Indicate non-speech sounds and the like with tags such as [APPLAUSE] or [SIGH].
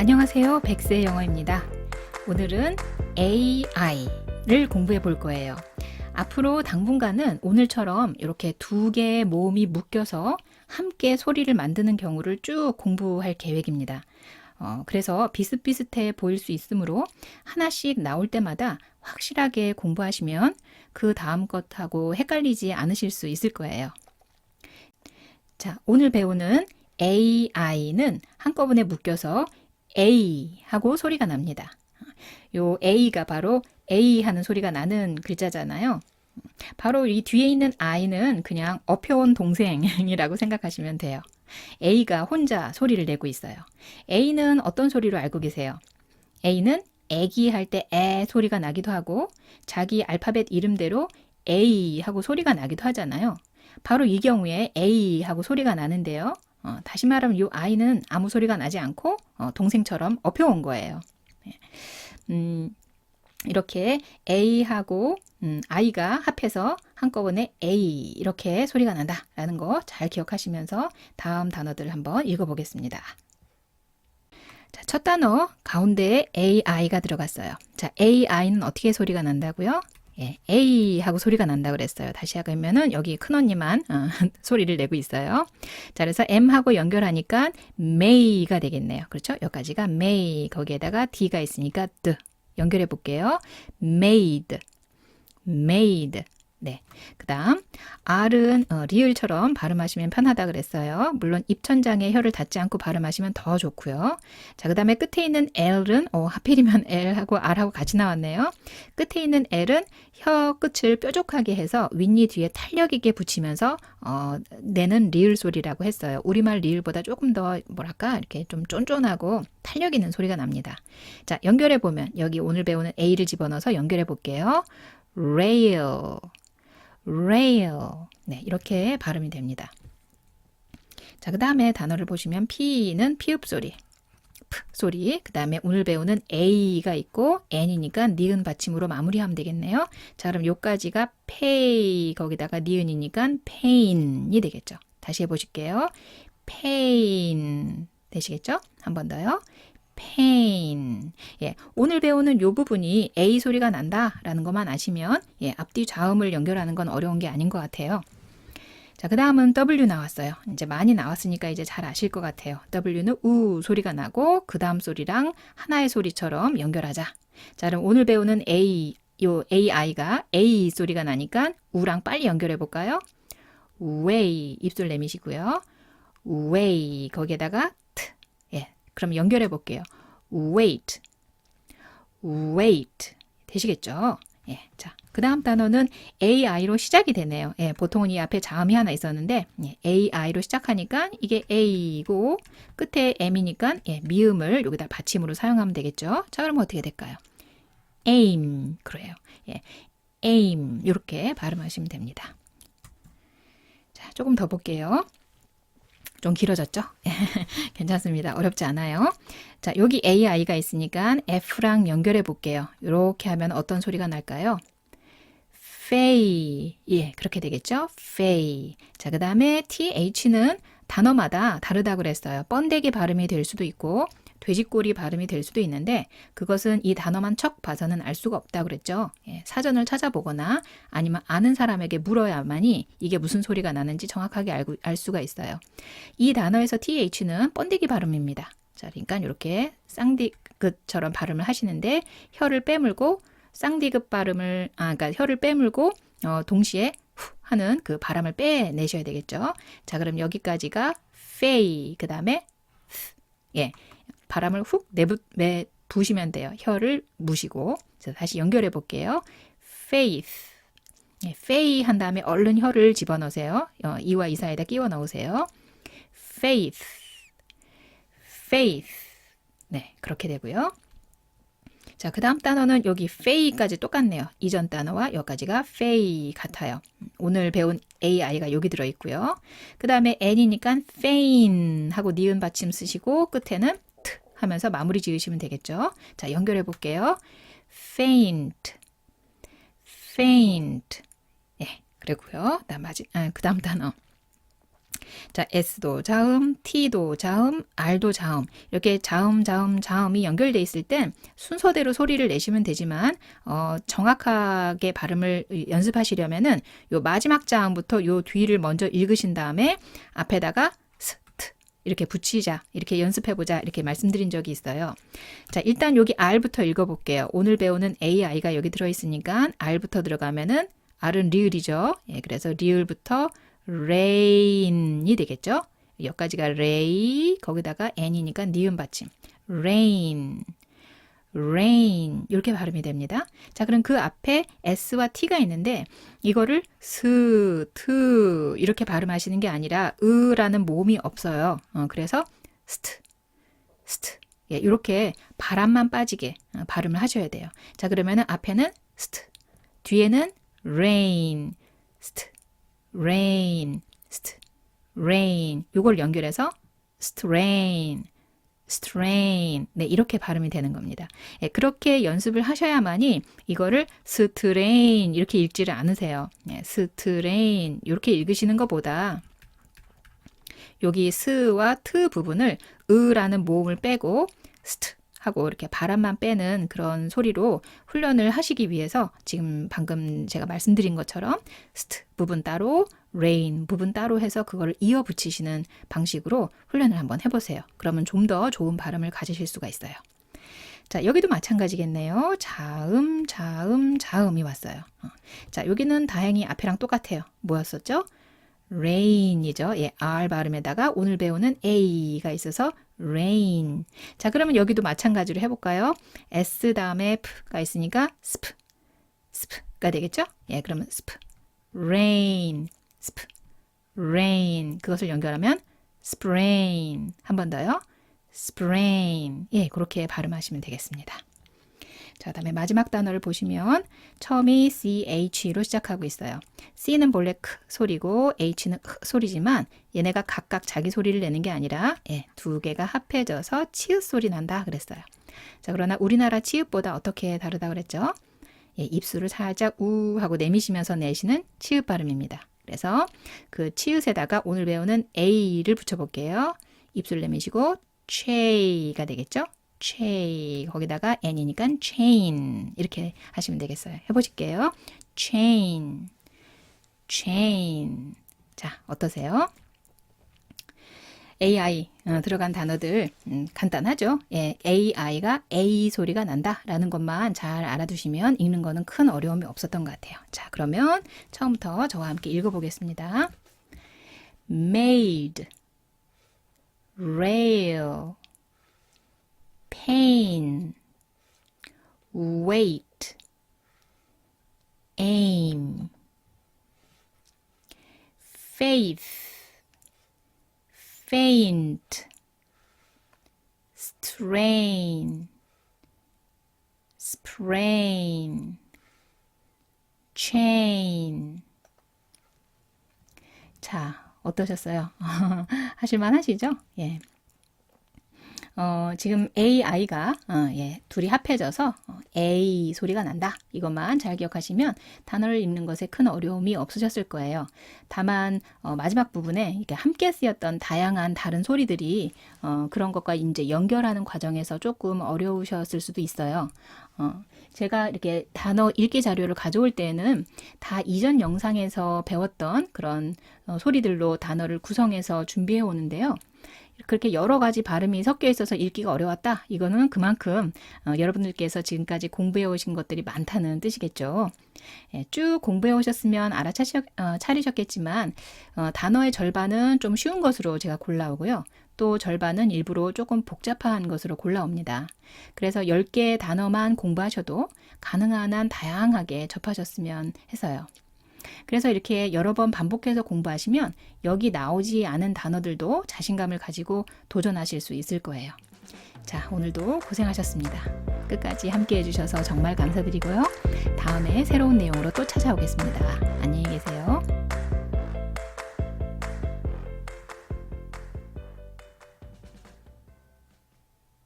안녕하세요. 백세 영어입니다. 오늘은 AI를 공부해 볼 거예요. 앞으로 당분간은 오늘처럼 이렇게 두 개의 모음이 묶여서 함께 소리를 만드는 경우를 쭉 공부할 계획입니다. 어, 그래서 비슷비슷해 보일 수 있으므로 하나씩 나올 때마다 확실하게 공부하시면 그 다음 것하고 헷갈리지 않으실 수 있을 거예요. 자, 오늘 배우는 AI는 한꺼번에 묶여서 A 하고 소리가 납니다. 요 A가 바로 A 하는 소리가 나는 글자잖아요. 바로 이 뒤에 있는 I는 그냥 업혀온 동생이라고 생각하시면 돼요. A가 혼자 소리를 내고 있어요. A는 어떤 소리로 알고 계세요? A는 애기 할때에 소리가 나기도 하고 자기 알파벳 이름대로 A 하고 소리가 나기도 하잖아요. 바로 이 경우에 A 하고 소리가 나는데요. 어, 다시 말하면 이 아이는 아무 소리가 나지 않고 어, 동생처럼 업혀온 거예요. 네. 음, 이렇게 A하고 음, I가 합해서 한꺼번에 A 이렇게 소리가 난다라는 거 잘 기억하시면서 다음 단어들을 한번 읽어보겠습니다. 자, 첫 단어 가운데에 AI가 들어갔어요. 자, AI는 어떻게 소리가 난다고요? 예, A 하고 소리가 난다 그랬어요. 다시 하면은 여기 큰 언니만 어, [LAUGHS] 소리를 내고 있어요. 자, 그래서 M하고 연결하니까 may가 되겠네요. 그렇죠? 여기까지가 may 거기에다가 D가 있으니까 D 연결해 볼게요. made, made. 네. 그 다음, R은 어, 리을처럼 발음하시면 편하다 그랬어요. 물론 입천장에 혀를 닿지 않고 발음하시면 더 좋고요. 자, 그 다음에 끝에 있는 L은, 어, 하필이면 [LAUGHS] L하고 R하고 같이 나왔네요. 끝에 있는 L은 혀 끝을 뾰족하게 해서 윗니 뒤에 탄력 있게 붙이면서, 어, 내는 리을 소리라고 했어요. 우리말 리을보다 조금 더, 뭐랄까, 이렇게 좀 쫀쫀하고 탄력 있는 소리가 납니다. 자, 연결해 보면, 여기 오늘 배우는 A를 집어넣어서 연결해 볼게요. rail. Rail. 네, 이렇게 발음이 됩니다. 자, 그 다음에 단어를 보시면 P는 피읍 소리, 프 소리, 그 다음에 오늘 배우는 A가 있고 N이니까 니은 받침으로 마무리하면 되겠네요. 자, 그럼 요까지가 pay, 거기다가 니은이니까 pain이 되겠죠. 다시 해보실게요. pain 되시겠죠? 한 번 더요. Pain. 예, 오늘 배우는 요 부분이 A 소리가 난다라는 것만 아시면 예, 앞뒤 좌음을 연결하는 건 어려운 게 아닌 것 같아요. 자, 그 다음은 W 나왔어요. 이제 많이 나왔으니까 이제 잘 아실 것 같아요. W는 우 소리가 나고 그 다음 소리랑 하나의 소리처럼 연결하자. 자, 그럼 오늘 배우는 A, 요 AI가 A 소리가 나니까 우랑 빨리 연결해 볼까요? way 입술 내미시고요. way 거기에다가 그럼 연결해 볼게요. wait, wait 되시겠죠? 예, 자, 그 다음 단어는 AI로 시작이 되네요. 예, 보통은 이 앞에 자음이 하나 있었는데 예, AI로 시작하니까 이게 A고 끝에 M이니까 예, 미음을 여기다 받침으로 사용하면 되겠죠. 자, 그럼 어떻게 될까요? aim 그래요. 예, aim 이렇게 발음하시면 됩니다. 자, 조금 더 볼게요. 좀 길어졌죠? [LAUGHS] 괜찮습니다. 어렵지 않아요. 자, 여기 AI가 있으니까 F랑 연결해 볼게요. 이렇게 하면 어떤 소리가 날까요? fay. 예, 그렇게 되겠죠? fay. 자, 그 다음에 TH는 단어마다 다르다고 그랬어요. 번데기 발음이 될 수도 있고, 돼지꼬리 발음이 될 수도 있는데 그것은 이 단어만 척 봐서는 알 수가 없다 그랬죠. 예, 사전을 찾아보거나 아니면 아는 사람에게 물어야만이 이게 무슨 소리가 나는지 정확하게 알고, 알 수가 있어요. 이 단어에서 th는 번데기 발음입니다. 자, 그러니까 이렇게 쌍디귿처럼 발음을 하시는데 혀를 빼물고 쌍디귿 발음을 아 그러니까 혀를 빼물고 어, 동시에 후 하는 그 바람을 빼내셔야 되겠죠. 자, 그럼 여기까지가 fay 그다음에 예. 바람을 훅 내부, 내 부시면 돼요. 혀를 무시고. 자, 다시 연결해 볼게요. faith. 예, fay 한 다음에 얼른 혀를 집어넣으세요. 어, 이와 이 사이에다 끼워 넣으세요. faith. faith. 네, 그렇게 되고요. 자, 그 다음 단어는 여기 fay까지 똑같네요. 이전 단어와 여기까지가 fay 같아요. 오늘 배운 AI가 여기 들어있고요. 그 다음에 N이니까 feign 하고 니은 받침 쓰시고 끝에는 하면서 마무리 지으시면 되겠죠. 자, 연결해 볼게요. faint, faint. 예, 그리고요. 나 마지, 아, 그 다음 단어. 자, S도 자음, T도 자음, R도 자음. 이렇게 자음, 자음, 자음이 연결돼 있을 땐 순서대로 소리를 내시면 되지만 어, 정확하게 발음을 연습하시려면은 요 마지막 자음부터 요 뒤를 먼저 읽으신 다음에 앞에다가 이렇게 붙이자, 이렇게 연습해보자, 이렇게 말씀드린 적이 있어요. 자, 일단 여기 R부터 읽어볼게요. 오늘 배우는 AI가 여기 들어있으니까 R부터 들어가면은 R은 리을이죠. 예, 그래서 리을부터 rain이 되겠죠. 여기까지가 ray, 거기다가 n이니까 니은 받침. rain, rain 이렇게 발음이 됩니다. 자, 그럼 그 앞에 s와 t가 있는데 이거를 스, 트 이렇게 발음하시는 게 아니라 으라는 모음이 없어요. 어, 그래서 스트, 스트 예, 이렇게 바람만 빠지게 어, 발음을 하셔야 돼요. 자, 그러면은 앞에는 스트, 뒤에는 rain, 스트, rain, st, rain. 요걸 연결해서 strain, strain. 네, 이렇게 발음이 되는 겁니다. 예, 그렇게 연습을 하셔야만이 이거를 strain 이렇게 읽지를 않으세요. 예, strain 이렇게 읽으시는 것보다 여기 스와 트 부분을 으라는 모음을 빼고 st 하고 이렇게 바람만 빼는 그런 소리로 훈련을 하시기 위해서 지금 방금 제가 말씀드린 것처럼 st 부분 따로 rain 부분 따로 해서 그걸 이어 붙이시는 방식으로 훈련을 한번 해보세요. 그러면 좀 더 좋은 발음을 가지실 수가 있어요. 자, 여기도 마찬가지겠네요. 자음, 자음, 자음이 왔어요. 어. 자, 여기는 다행히 앞이랑 똑같아요. 뭐였었죠? Rain이죠. 예, R 발음에다가 오늘 배우는 A가 있어서 rain. 자, 그러면 여기도 마찬가지로 해볼까요? S 다음에 P가 있으니까 sp, sp가 되겠죠? 예, 그러면 sp, rain, sp, rain. 그것을 연결하면 sprain. 한 번 더요. sprain. 예, 그렇게 발음하시면 되겠습니다. 자, 다음에 마지막 단어를 보시면 처음이 CH로 시작하고 있어요. C는 본래 크 소리고 H는 크 소리지만 얘네가 각각 자기 소리를 내는 게 아니라 예, 두 개가 합해져서 치읓 소리 난다 그랬어요. 자, 그러나 우리나라 치읓보다 어떻게 다르다 그랬죠? 예, 입술을 살짝 우 하고 내미시면서 내시는 치읓 발음입니다. 그래서 그 치읓에다가 오늘 배우는 A를 붙여볼게요. 입술 내미시고 체이가 되겠죠? Chain 거기다가 n이니까 chain 이렇게 하시면 되겠어요. 해보실게요. chain, chain. 자 어떠세요? AI 어, 들어간 단어들 음, 간단하죠. 예, AI가 A 소리가 난다라는 것만 잘 알아두시면 읽는 거는 큰 어려움이 없었던 것 같아요. 자 그러면 처음부터 저와 함께 읽어보겠습니다. made, rail, pain, wait, aim, faith, faint, strain, sprain, chain. 자, 어떠셨어요? 하실만 하시죠? 예. 어, 지금 AI가 어, 예, 둘이 합해져서 어, A 소리가 난다. 이것만 잘 기억하시면 단어를 읽는 것에 큰 어려움이 없으셨을 거예요. 다만 어, 마지막 부분에 이렇게 함께 쓰였던 다양한 다른 소리들이 어, 그런 것과 이제 연결하는 과정에서 조금 어려우셨을 수도 있어요. 어, 제가 이렇게 단어 읽기 자료를 가져올 때는 다 이전 영상에서 배웠던 그런 어, 소리들로 단어를 구성해서 준비해 오는데요. 그렇게 여러 가지 발음이 섞여 있어서 읽기가 어려웠다. 이거는 그만큼 어, 여러분들께서 지금까지 공부해 오신 것들이 많다는 뜻이겠죠. 예, 쭉 공부해 오셨으면 알아차리셨겠지만 어, 어, 단어의 절반은 좀 쉬운 것으로 제가 골라오고요. 또 절반은 일부러 조금 복잡한 것으로 골라옵니다. 그래서 10개의 단어만 공부하셔도 가능한 한 다양하게 접하셨으면 해서요. 그래서 이렇게 여러 번 반복해서 공부하시면 여기 나오지 않은 단어들도 자신감을 가지고 도전하실 수 있을 거예요. 자, 오늘도 고생하셨습니다. 끝까지 함께 해주셔서 정말 감사드리고요. 다음에 새로운 내용으로 또 찾아오겠습니다. 안녕히 계세요.